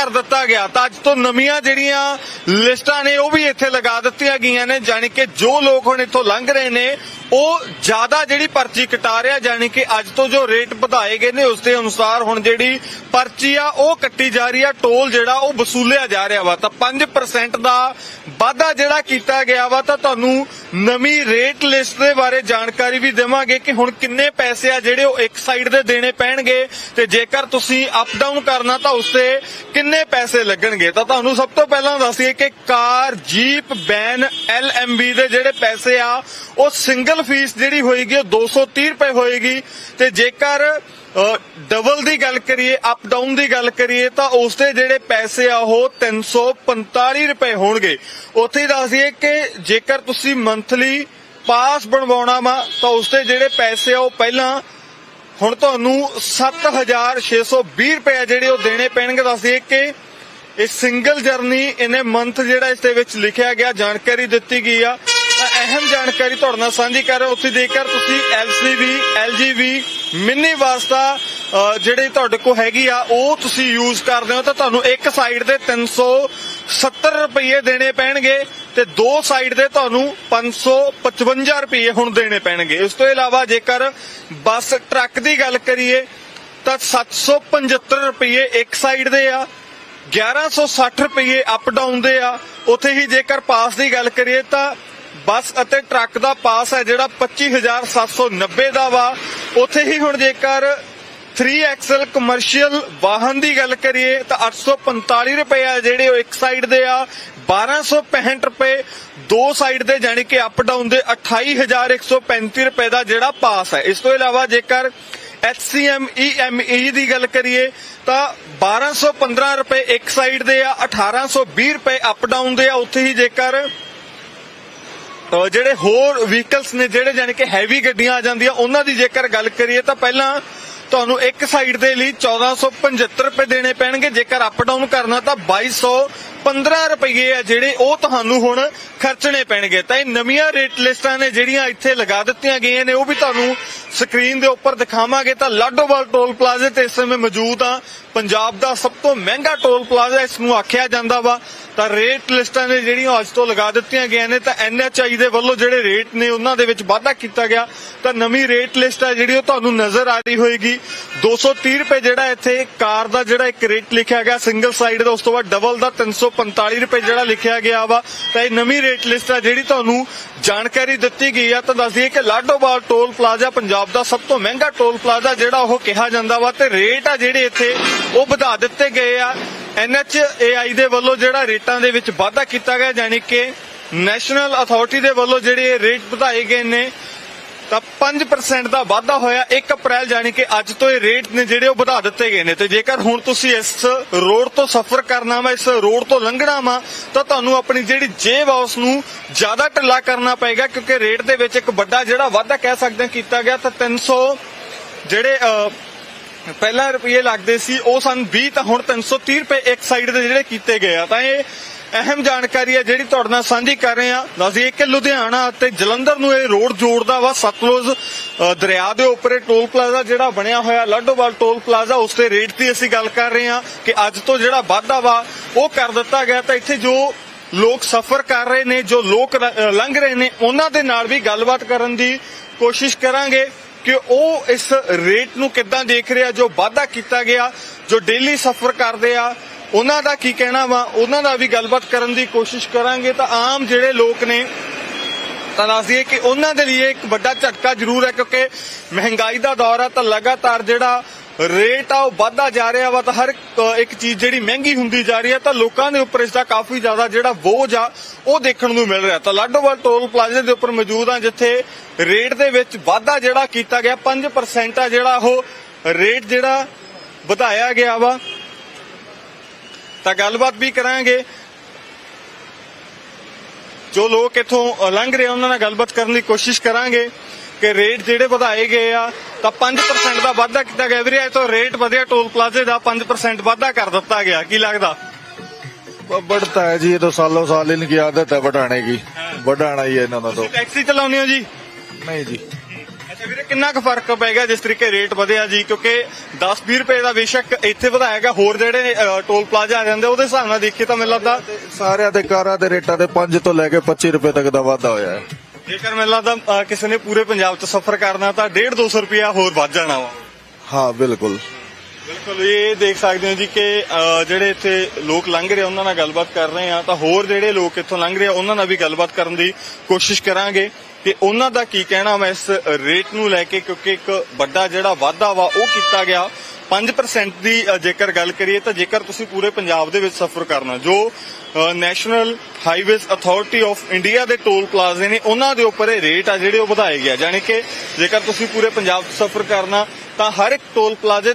ਕਰ ਦਿੱਤਾ ਗਿਆ ਤਾਂ ਅੱਜ ਤੋਂ ਨਵੀਆਂ ਜਿਹੜੀਆਂ ਲਿਸਟਾਂ ਨੇ ਉਹ ਵੀ ਇੱਥੇ ਲਗਾ ਦਿੱਤੀਆਂ ਗਈਆਂ ਨੇ, ਜਾਣੀ ਕਿ ਜੋ ਲੋਕ ਹੁਣ ਇੱਥੋਂ ਲੰਘ ਰਹੇ ਨੇ ਉਹ ਜ਼ਿਆਦਾ ਜਿਹੜੀ ਪਰਚੀ ਕਟਾ ਰਿਹਾ, ਜਾਣੀ ਕਿ ਅੱਜ ਤੋਂ ਜੋ ਰੇਟ ਵਧਾਏ ਗਏ ਨੇ ਉਸ ਦੇ ਅਨੁਸਾਰ ਹੁਣ ਜਿਹੜੀ ਪਰਚੀ ਆ, ਉਹ ਕੱਟੀ ਜਾ ਰਹੀ ਆ। ਟੋਲ ਜਿਹੜਾ, ਉਹ ਵਸੂਲਿਆ ਜਾ ਰਿਹਾ ਵਾ। ਤਾਂ 5% ਦਾ ਵਾਧਾ ਜਿਹੜਾ ਕੀਤਾ ਗਿਆ ਵਾ, ਤਾਂ ਤੁਹਾਨੂੰ ਨਵੀਂ ਰੇਟ ਲਿਸਟ ਦੇ ਬਾਰੇ ਜਾਣਕਾਰੀ ਵੀ ਦੇਵਾਂਗੇ ਕਿ ਹੁਣ ਕਿੰਨੇ ਪੈਸੇ ਆ ਜਿਹੜੇ ਉਹ ਇੱਕ ਸਾਈਡ ਦੇ ਦੇਣੇ ਪੈਣਗੇ। ਤੇ ਜੇਕਰ ਤੁਸੀਂ ਅਪ ਡਾਊਨ ਕਰਨਾ, ਤਾਂ ਉਸ ਤੇ ਕਿੰਨੇ ਪੈਸੇ ਲੱਗਣਗੇ? ਤਾਂ ਤੁਹਾਨੂੰ ਸਭ ਤੋਂ ਪਹਿਲਾਂ ਦੱਸੀਏ ਕਿ ਕਾਰ ਜੀਪ ਵੈਨ ਐਲਐਮਬੀ ਦੇ ਜਿਹੜੇ ਪੈਸੇ ਆ, ਉਹ ਸਿੰਗਲ ਫੀਸ ਜਿਹੜੀ ਹੋਏਗੀ ਉਹ 230 ਰੁਪਏ ਹੋਏਗੀ ਤੇ ਜੇਕਰ ਡਬਲ ਦੀ ਗੱਲ ਕਰੀਏ ਅਪ ਡਾਊਨ ਦੀ ਗੱਲ ਕਰੀਏ, ਤਾਂ ਉਸ ਦੇ ਜਿਹੜੇ ਪੈਸੇ ਆ ਉਹ 345 ਰੁਪਏ ਹੋਣਗੇ। ਉੱਥੇ ਹੀ ਦੱਸਦੀਏ ਕਿ ਜੇਕਰ ਤੁਸੀਂ ਮੰਥਲੀ ਪਾਸ ਬਣਵਾਉਣਾ ਵਾ, ਤਾਂ ਉਸ ਦੇ ਜਿਹੜੇ ਪੈਸੇ ਆ ਉਹ ਪਹਿਲਾਂ ਹੁਣ ਤੁਹਾਨੂੰ 7620 ਰੁਪਏ ਜਿਹੜੇ ਉਹ ਦੇਣੇ ਪੈਣਗੇ। ਦੱਸਦੀਏ ਕਿ ਇਹ ਸਿੰਗਲ ਜਰਨੀ ਇਹਨੇ ਮੰਥ ਜਿਹੜਾ ਇਸ ਦੇ ਵਿੱਚ ਲਿਖਿਆ ਗਿਆ, ਜਾਣਕਾਰੀ ਦਿੱਤੀ ਗਈ ਆ। ਅਹਿਮ ਜਾਣਕਾਰੀ ਤੁਹਾਡੇ ਨਾਲ ਸਾਂਝੀ ਕਰ ਰਹੇ ਹਾਂ। ਉੱਥੇ ਜੇਕਰ ਤੁਸੀਂ LCV LGV ਮਿੰਨੀ ਵਾਸਤਾ ਅ, ਜਿਹੜੀ ਤੁਹਾਡੇ ਕੋਲ ਹੈਗੀ ਆ ਉਹ ਤੁਸੀਂ ਯੂਜ਼ ਕਰਦੇ ਹੋ ਤਾਂ ਤੁਹਾਨੂੰ ਇੱਕ ਸਾਈਡ ਦੇ 370 ਰੁਪਏ ਦੇਣੇ ਪੈਣਗੇ ਤੇ ਦੋ ਸਾਈਡ ਦੇ ਤੁਹਾਨੂੰ 555 ਰੁਪਏ ਹੁਣ ਦੇਣੇ ਪੈਣਗੇ ਇਸ ਤੋਂ ਇਲਾਵਾ ਜੇਕਰ ਬੱਸ ਟਰੱਕ ਦੀ ਗੱਲ ਕਰੀਏ ਤਾਂ 775 ਰੁਪਏ ਇੱਕ ਸਾਈਡ ਦੇ ਆ 1160 ਰੁਪਏ ਅਪ ਡਾਊਨ ਦੇ ਆ ਉੱਥੇ ਹੀ ਜੇਕਰ ਪਾਸ ਦੀ ਗੱਲ ਕਰੀਏ ਤਾਂ ਬੱਸ ਅਤੇ ਟਰੱਕ ਦਾ ਪਾਸ ਹੈ ਜਿਹੜਾ 25790 ਦਾ ਵਾ। ਉੱਥੇ ਹੀ ਹੁਣ ਜੇਕਰ 3XL ਕਮਰਸ਼ੀਅਲ ਵਾਹਨ ਦੀ ਗੱਲ ਕਰੀਏ ਤਾਂ 845 ਰੁਪਏ ਆ ਜਿਹੜੇ ਉਹ ਇੱਕ ਸਾਈਡ ਦੇ ਆ। 1265 ਰੁਪਏ ਦੋ ਸਾਈਡ ਦੇ ਜਾਨੀ ਕਿ ਅਪ ਡਾਊਨ ਦੇ 28135 ਰੁਪਏ ਦਾ ਜਿਹੜਾ ਪਾਸ ਹੈ। ਇਸ ਤੋਂ ਇਲਾਵਾ ਜੇਕਰ HCM EME ਦੀ ਗੱਲ ਕਰੀਏ ਤਾਂ 1215 ਰੁਪਏ ਇੱਕ ਸਾਈਡ ਦੇ ਆ 1820 ਰੁਪਏ ਅਪ ਡਾਊਨ ਦੇ ਆ। ਉੱਥੇ ਹੀ ਜੇਕਰ ਜਿਹੜੇ ਹੋਰ ਵਹੀਕਲਸ ਨੇ, ਜਿਹੜੇ ਜਾਨੀ ਕਿ ਹੈਵੀ ਗੱਡੀਆਂ ਆ ਜਾਂਦੀਆਂ, ਉਹਨਾਂ ਦੀ ਜੇਕਰ ਗੱਲ ਕਰੀਏ ਤਾਂ ਪਹਿਲਾਂ ਤੁਹਾਨੂੰ ਇੱਕ ਸਾਈਡ ਦੇ ਲਈ 1475 ਰੁਪਏ ਦੇਣੇ ਪੈਣਗੇ। ਜੇਕਰ ਅਪ ਡਾਊਨ ਕਰਨਾ ਤਾਂ 2215 ਰੁਪਏ ਆ ਜਿਹੜੇ ਉਹ ਤੁਹਾਨੂੰ ਹੁਣ ਖਰਚਣੇ ਪੈਣਗੇ। ਤਾਂ ਇਹ ਨਵੀਆਂ ਰੇਟ ਲਿਸਟਾਂ ਨੇ ਜਿਹੜੀਆਂ ਇੱਥੇ ਲਗਾ ਦਿੱਤੀਆਂ ਗਈਆਂ ਨੇ, ਉਹ ਵੀ ਤੁਹਾਨੂੰ ਸਕਰੀਨ ਦੇ ਉੱਪਰ ਦਿਖਾਵਾਂਗੇ। ਤਾਂ ਲਾਡੋਵਾਲ ਟੋਲ ਪਲਾਜ਼ੇ ਤੇ ਇਸ ਸਮੇਂ ਮੌਜੂਦ ਆ। ਪੰਜਾਬ ਦਾ ਸਭ ਤੋਂ ਮਹਿੰਗਾ ਟੋਲ ਪਲਾਜ਼ਾ ਇਸ ਨੂੰ ਆਖਿਆ ਜਾਂਦਾ ਵਾ। ਤਾਂ ਰੇਟ ਲਿਸਟਾਂ ਨੇ ਜਿਹੜੀਆਂ ਅੱਜ ਤੋਂ ਲਗਾ ਦਿੱਤੀਆਂ ਗਈਆਂ ਨੇ, ਤਾਂ ਐਨਐਚਆਈ ਦੇ ਵੱਲੋਂ ਜਿਹੜੇ ਰੇਟ ਨੇ ਉਹਨਾਂ ਦੇ ਵਿੱਚ ਵਾਧਾ ਕੀਤਾ ਗਿਆ। ਤਾਂ ਨਵੀਂ ਰੇਟ ਲਿਸਟ ਆ ਜਿਹੜੀ ਉਹ ਤੁਹਾਨੂੰ ਨਜ਼ਰ ਆ ਰਹੀ ਹੋਏਗੀ। 230 ਰੁਪਏ ਜਿਹੜਾ ਇੱਥੇ ਕਾਰ ਦਾ ਜਿਹੜਾ ਇੱਕ ਰੇਟ ਲਿਖਿਆ ਗਿਆ ਸਿੰਗਲ ਸਾਈਡ ਦਾ, ਉਸ ਤੋਂ ਬਾਅਦ ਡਬਲ ਦਾ 345 ਰੁਪਏ ਜਿਹੜਾ ਲਿਖਿਆ ਗਿਆ ਵਾ। ਤਾਂ ਇਹ ਨਵੀਂ ਰੇਟ ਲਿਸਟ ਆ ਜਿਹੜੀ ਤੁਹਾਨੂੰ ਜਾਣਕਾਰੀ ਦਿੱਤੀ ਗਈ ਆ। ਤਾਂ ਦੱਸਦੀ ਦਈਏ ਕਿ ਲਾਡੋਵਾਲ ਟੋਲ ਪਲਾਜ਼ਾ ਪੰਜਾਬ ਦਾ ਸਭ ਤੋਂ ਮਹਿੰਗਾ ਟੋਲ ਪਲਾਜ਼ਾ ਜਿਹੜਾ ਉਹ ਕਿਹਾ ਜਾਂਦਾ ਵਾ ਤੇ ਰੇਟ ਆ ਜਿਹੜੇ ਇੱਥੇ ਉਹ ਵਧਾ ਦਿੱਤੇ ਗਏ ਆ। ਐਨਐਚਏਆਈ ਦੇ ਵੱਲੋਂ ਜਿਹੜਾ ਰੇਟਾਂ ਦੇ ਵਿੱਚ ਵਾਧਾ ਕੀਤਾ ਗਿਆ ਯਾਨੀ ਕਿ ਨੈਸ਼ਨਲ ਅਥਾਰਟੀ ਦੇ ਵੱਲੋਂ ਜਿਹੜੇ ਇਹ ਰੇਟ ਵਧਾਏ ਗਏ ਨੇ। ਤਾਂ 5% ਦਾ ਵਾਧਾ ਹੋਇਆ 1 ਅਪ੍ਰੈਲ ਜਾਨੀ ਕਿ ਅੱਜ ਤੋਂ ਇਹ ਰੇਟ ਨੇ ਜਿਹੜੇ ਉਹ ਵਧਾ ਦਿੱਤੇ ਗਏ ਨੇ। ਤੇ ਜੇਕਰ ਹੁਣ ਤੁਸੀਂ ਇਸ ਰੋਡ ਤੋਂ ਸਫ਼ਰ ਕਰਨਾ ਵਾ, ਇਸ ਰੋਡ ਤੋਂ ਲੰਘਣਾ ਵਾ, ਤਾਂ ਤੁਹਾਨੂੰ ਆਪਣੀ ਜਿਹੜੀ ਜੇਬ ਆ ਉਸ ਨੂੰ ਜ਼ਿਆਦਾ ਢਿੱਲਾ ਕਰਨਾ ਪਏਗਾ, ਕਿਉਂਕਿ ਰੇਟ ਦੇ ਵਿੱਚ ਇੱਕ ਵੱਡਾ ਜਿਹੜਾ ਵਾਧਾ ਕਹਿ ਸਕਦੇ ਹਾਂ ਕੀਤਾ ਗਿਆ, ਤਾਂ 300 ਜਿਹੜੇ ਪਹਿਲਾਂ ਰੁਪਏ ਲੱਗਦੇ ਸੀ, ਉਹ ਸਨ 20 ਤਾਂ ਹੁਣ 330 ਰੁਪਏ ਇੱਕ ਸਾਈਡ ਦੇ ਜਿਹੜੇ ਕੀਤੇ ਗਏ ਆ। ਤਾਂ ਇਹ ਅਹਿਮ ਜਾਣਕਾਰੀ ਹੈ ਜਿਹੜੀ ਤੁਹਾਡੇ ਨਾਲ ਸਾਂਝੀ ਕਰ ਰਹੇ ਹਾਂ। ਦੱਸਦੀਏ ਕਿ ਲੁਧਿਆਣਾ ਅਤੇ ਜਲੰਧਰ ਨੂੰ ਇਹ ਰੋਡ ਜੋੜਦਾ ਵਾ, ਸਤਲੁਜ ਦਰਿਆ ਦੇ ਉੱਪਰ ਇਹ ਟੋਲ ਪਲਾਜ਼ਾ ਜਿਹੜਾ ਬਣਿਆ ਹੋਇਆ, ਲਾਡੋਵਾਲ ਟੋਲ ਪਲਾਜ਼ਾ, ਉਸ ਦੇ ਰੇਟ ਦੀ ਅਸੀਂ ਗੱਲ ਕਰ ਰਹੇ ਹਾਂ ਕਿ ਅੱਜ ਤੋਂ ਜਿਹੜਾ ਵਾਧਾ ਵਾ, ਉਹ ਕਰ ਦਿੱਤਾ ਗਿਆ। ਤਾਂ ਇੱਥੇ ਜੋ ਲੋਕ ਸਫ਼ਰ ਕਰ ਰਹੇ ਨੇ, ਜੋ ਲੋਕ ਲੰਘ ਰਹੇ ਨੇ, ਉਹਨਾਂ ਦੇ ਨਾਲ ਵੀ ਗੱਲਬਾਤ ਕਰਨ ਦੀ ਕੋਸ਼ਿਸ਼ ਕਰਾਂਗੇ ਕਿ ਉਹ ਇਸ ਰੇਟ ਨੂੰ ਕਿੱਦਾਂ ਦੇਖ ਰਿਹਾ, ਜੋ ਵਾਅਦਾ ਕੀਤਾ ਗਿਆ, ਜੋ ਡੇਲੀ ਸਫ਼ਰ ਕਰਦੇ ਆ ਉਹਨਾਂ ਦਾ ਕੀ ਕਹਿਣਾ ਵਾ? ਉਹਨਾਂ ਦਾ ਵੀ ਗੱਲਬਾਤ ਕਰਨ ਦੀ ਕੋਸ਼ਿਸ਼ ਕਰਾਂਗੇ ਤਾਂ ਆਮ ਜਿਹੜੇ ਲੋਕ ਨੇ, ਤਾਂ ਦੱਸਦੀਏ ਕਿ ਉਹਨਾਂ ਦੇ ਲਈ ਇਹ ਇੱਕ ਵੱਡਾ ਝਟਕਾ ਜ਼ਰੂਰ ਹੈ ਕਿਉਂਕਿ ਮਹਿੰਗਾਈ ਦਾ ਦੌਰ ਆ ਤਾਂ ਲਗਾਤਾਰ ਜਿਹੜਾ ਰੇਟ ਆ ਉਹ ਵੱਧਦਾ ਜਾ ਰਿਹਾ ਵਾ ਤਾਂ ਹਰ ਇੱਕ ਚੀਜ਼ ਜਿਹੜੀ ਮਹਿੰਗੀ ਹੁੰਦੀ ਜਾ ਰਹੀ ਹੈ ਤਾਂ ਲੋਕਾਂ ਦੇ ਉੱਪਰ ਇਸ ਦਾ ਕਾਫੀ ਜ਼ਿਆਦਾ ਜਿਹੜਾ ਬੋਝ ਆ ਉਹ ਦੇਖਣ ਨੂੰ ਮਿਲ ਰਿਹਾ। ਤਾਂ ਲਾਡੋਵਾਲ ਟੋਲ ਪਲਾਜ਼ੇ ਦੇ ਉੱਪਰ ਮੌਜੂਦ ਆ ਜਿੱਥੇ ਰੇਟ ਦੇ ਵਿੱਚ ਵਾਧਾ ਜਿਹੜਾ ਕੀਤਾ ਗਿਆ 5% ਆ ਜਿਹੜਾ ਉਹ ਰੇਟ ਜਿਹੜਾ ਵਧਾਇਆ ਗਿਆ ਵਾ। ਤਾਂ ਗੱਲਬਾਤ ਵੀ ਕਰਾਂਗੇ ਜੋ ਲੋਕ ਇੱਥੋਂ ਲੰਘ ਰਹੇ ਆ, ਉਹਨਾਂ ਨਾਲ ਗੱਲਬਾਤ ਕਰਨ ਦੀ ਕੋਸ਼ਿਸ਼ ਕਰਾਂਗੇ ਕਿ ਰੇਟ ਜਿਹੜੇ ਵਧਾਏ ਗਏ ਆ ਤਾਂ 5% ਦਾ ਵਾਧਾ ਕੀਤਾ ਗਿਆ ਵੀਰੇ ਇਹ ਤੋਂ ਰੇਟ ਵਧਿਆ ਟੋਲ ਪਲਾਜ਼ੇ ਦਾ 5% ਵਾਧਾ ਕਰ ਦਿੱਤਾ ਗਿਆ ਕੀ ਲੱਗਦਾ बढ़ता है जी ये तो सालों साल इनकी आदत है बढ़ाने की बढ़ाना ही है इन्होंने तो ਟੈਕਸੀ ਚਲਾਉਂਦੇ ਹੋ ਜੀ नहीं जी ਅੱਛਾ ਵੀਰੇ ਕਿੰਨਾ ਕੁ ਫ਼ਰਕ ਪੈ ਗਿਆ ਜਿਸ ਤਰੀਕੇ ਰੇਟ ਵਧਿਆ ਜੀ? ਕਿਉਂਕਿ 10-20 ਰੁਪਏ ਦਾ ਬੇਸ਼ੱਕ ਇੱਥੇ ਵਧਾਇਆ ਗਿਆ ਹੋਰ ਜਿਹੜੇ ਅ, ਟੋਲ ਪਲਾਜ਼ਾ ਆ ਜਾਂਦੇ ਉਹਦੇ ਹਿਸਾਬ ਨਾਲ ਦੇਖੀਏ ਤਾਂ ਮੈਨੂੰ ਲੱਗਦਾ ਸਾਰਿਆਂ ਦੇ ਕਾਰਾਂ ਦੇ ਰੇਟਾਂ ਦੇ 5 ਤੋਂ ਲੈ ਕੇ 25 ਰੁਪਏ ਤੱਕ ਦਾ ਵਾਧਾ ਹੋਇਆ ਹੈ। ਜੇਕਰ ਮੈਨੂੰ ਲੱਗਦਾ ਅ, ਕਿਸੇ ਨੇ ਪੂਰੇ ਪੰਜਾਬ 'ਚ ਸਫ਼ਰ ਕਰਨਾ ਤਾਂ 1.5-200 ਰੁਪਿਆ ਹੋਰ ਵੱਧ ਜਾਣਾ ਵਾ। ਹਾਂ ਬਿਲਕੁਲ। ਬਿਲਕੁਲ ਇਹ ਦੇਖ ਸਕਦੇ ਹੋ ਜੀ ਕਿ ਅ, ਜਿਹੜੇ ਇੱਥੇ ਲੋਕ ਲੰਘ ਰਹੇ ਆ, ਉਹਨਾਂ ਨਾਲ ਗੱਲਬਾਤ ਕਰ ਰਹੇ ਆ ਤਾਂ ਹੋਰ ਜਿਹੜੇ ਲੋਕ ਇੱਥੋਂ ਲੰਘ ਰਹੇ ਆ ਉਹਨਾਂ ਨਾਲ ਵੀ ਗੱਲਬਾਤ ਕਰਨ ਦੀ ਕੋਸ਼ਿਸ਼ ਕਰਾਂਗੇ। ਕਿ ਉਹਨਾਂ ਦਾ ਕੀ ਕਹਿਣਾ ਵਾ ਇਸ ਰੇਟ ਨੂੰ ਲੈ ਕੇ? ਕਿਉਂਕਿ ਇੱਕ ਵੱਡਾ ਜਿਹੜਾ ਵਾਧਾ ਵਾ ਉਹ ਕੀਤਾ ਗਿਆ। 5% ਦੀ ਜੇਕਰ ਗੱਲ ਕਰੀਏ ਤਾਂ ਜੇਕਰ ਤੁਸੀਂ ਪੂਰੇ ਪੰਜਾਬ ਦੇ ਵਿੱਚ ਸਫ਼ਰ ਕਰਨਾ, ਜੋ National Highways Authority of India ਦੇ ਟੋਲ ਪਲਾਜ਼ੇ ਨੇ, ਉਹਨਾਂ ਦੇ ਉੱਪਰ ਇਹ ਰੇਟ ਆ ਜਿਹੜੇ ਉਹ ਵਧਾਏ ਗਿਆ ਯਾਨੀ ਕਿ ਜੇਕਰ ਤੁਸੀਂ ਪੂਰੇ ਪੰਜਾਬ ਸਫ਼ਰ ਕਰਨਾ, ਤਾਂ ਹਰ ਇੱਕ ਟੋਲ ਪਲਾਜ਼ੇ